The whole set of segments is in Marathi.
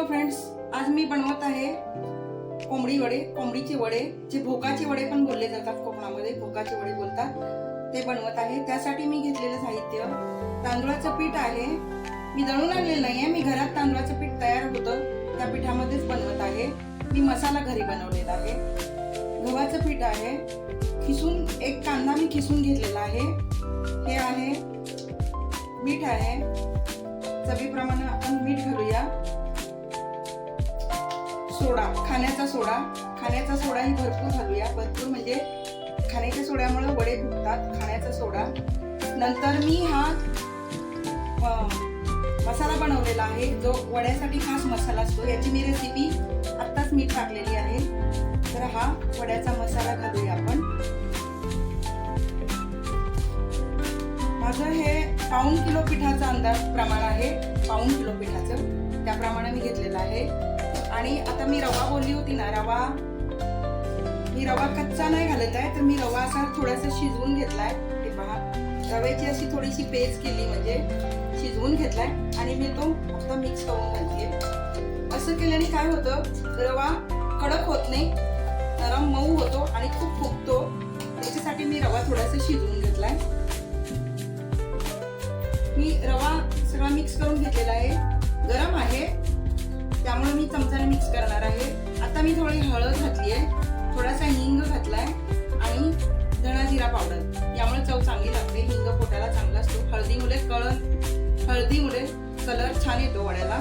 हॅलो फ्रेंड्स आज मी बनवत आहे कोंबडी वडे. कोंबडीचे वडे जे भोकाचे वडे पण बोलले जातात कोकणामध्ये भोकाचे वडे बोलतात ते बनवत आहे. त्यासाठी मी घेतलेलं साहित्य. तांदूळाचं पीठ आहे. मी दळून आणलेलं नाही आहे मी घरात तांदूळाचं पीठ तयार होतं. त्या पिठामध्येच बनवत आहे. मी मसाला घरी बनवलेला आहे. गव्हाचं पीठ आहे. खिसून एक कांदा मी खिसून घेतलेला आहे. हे आहे. मीठ आहे. चवीप्रमाणे आपण मीठ घालूया. सोडा खाण्याचा सोडा. खाण्याचा सोडाही भरपूर घालूया. भरपूर म्हणजे खाण्याच्या सोड्यामुळे वडे फुगतात खाण्याचा सोडा. नंतर मी हा मसाला बनवलेला आहे. जो वड्यासाठी खास मसाला असतो. याची मी रेसिपी आत्ताच मी टाकलेली आहे. तर हा वड्याचा मसाला घालूया आपण. माझं हे पाऊण किलो पिठाचा अंदाज प्रमाण आहे. पाऊण किलो पिठाचं. त्याप्रमाणे मी घेतलेलं आहे. आणि आता मी रवा बोलली होती ना रवा. मी रवा कच्चा नाही घालत आहे तर मी रवा असा थोडासा शिजवून घेतलाय. ते पहा रव्याची अशी थोडीशी पेज केली म्हणजे शिजवून घेतलाय आणि मी तो फक्त मिक्स करून घालते. असं केल्याने काय होतं रवा कडक होत नाही नरम मऊ होतो आणि खूप फुगतो. त्याच्यासाठी मी रवा थोडासा शिजवून घेतलाय. मी रवा सगळा मिक्स करून घेतलेला आहे. गरम आहे. त्यामुळे मी चमचाने मिक्स करणार आहे. आता मी थोडी हळद घातली आहे थोडासा हिंग घातलाय आणि धणा जिरा पावडर यामुळे चव चांगली लागते. हिंग पोटाला चांगला असतो. हळदीमुळे कळण हळदीमुळे कलर छान येतो वड्याला.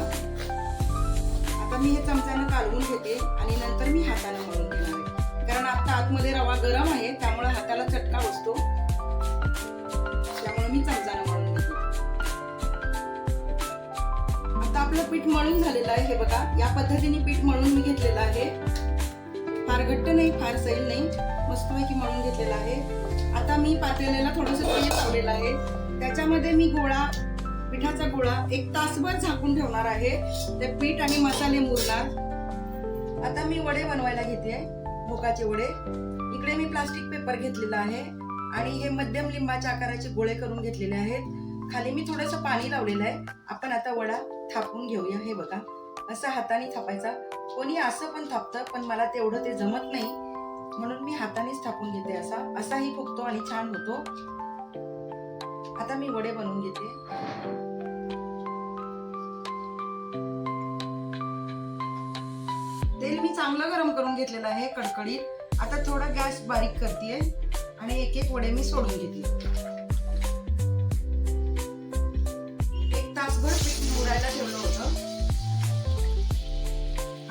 आता मी हे चमच्यानं कालवून घेते आणि नंतर मी हाताने मळून घेणार आहे. कारण आता आतमध्ये रवा गरम आहे आपलं पीठ मळून झालेलं आहे हे बघा. या पद्धतीने पीठ मळून मी घेतलेलं आहे. फार घट्ट नाही फार सैल नाही. मस्तपैकी मळून घेतलेलं आहे. आता मी पातेल्याला थोडंसं तेल लावलेलं आहे. त्याच्यामध्ये मी गोळा पिठाचा गोळा एक तासभर झाकून ठेवणार आहे. ते पीठ आणि मसाले मुरणार. आता मी वडे बनवायला घेते. भोकाचे वडे. इकडे मी प्लास्टिक पेपर घेतलेला आहे आणि हे मध्यम लिंबाच्या आकाराचे गोळे करून घेतलेले आहेत. खाली मी थोडंसं पाणी लावलेलं आहे. आपण आता वडा थापून घेऊया हे बघा. असं हाताने थापायचा. कोणी असं पण थापतं पण मला तेवढं ते जमत नाही. म्हणून मी हातानेच थापून घेते असा. असाही फुगतो आणि छान होतो. आता मी वडे बनवून घेते. तेल मी चांगलं गरम करून घेतलेलं आहे कडकडीत आता थोडा गॅस बारीक करते आणि एक एक वडे मी सोडून घेते. तासभर पीठ मुरायला ठेवलं होतं.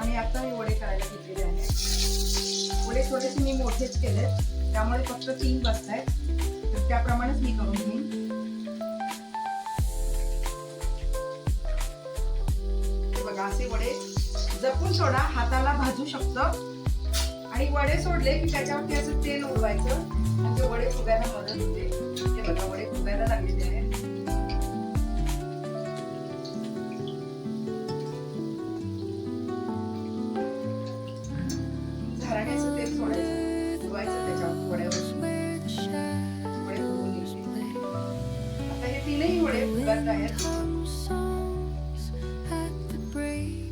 आणि आता मी वडे करायला घेतलेले आहे वडे थोडेसे मी मोठेच केले त्यामुळे फक्त तीन बसत आहेत तर त्याप्रमाणेच मी करून घेईन. बघा असे वडे जपून सोडा. हाताला भाजू शकतं. आणि वडे सोडले की त्याच्यावरती असं तेल उडवायचं. म्हणजे वडे फुगायला मदत होते. ते बघा वडे फुगायला नाही हे वडे फुगत आहेत.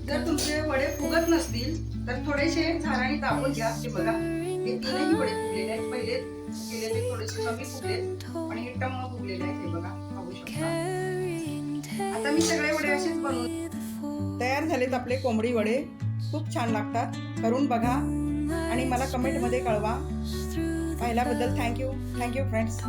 जर तुमचे वडे फुगत नसतील तर थोडेसे झाराने दाबून घ्या. हे बघा हे तीनही वडे फुगलेले आहेत. पहिले गेले ते थोडेसे कमी फुगले आणि हे टम्म फुगलेले आहेत. हे बघा पाहू शकता. आता मी सगळे वडे असेच बनवून तयार झालेत आपले कोंबडी वडे. खूप छान लागतात. करून बघा आणि मला कमेंटमध्ये कळवा. पाहिल्याबद्दल थँक्यू थँक्यू फ्रेंड्स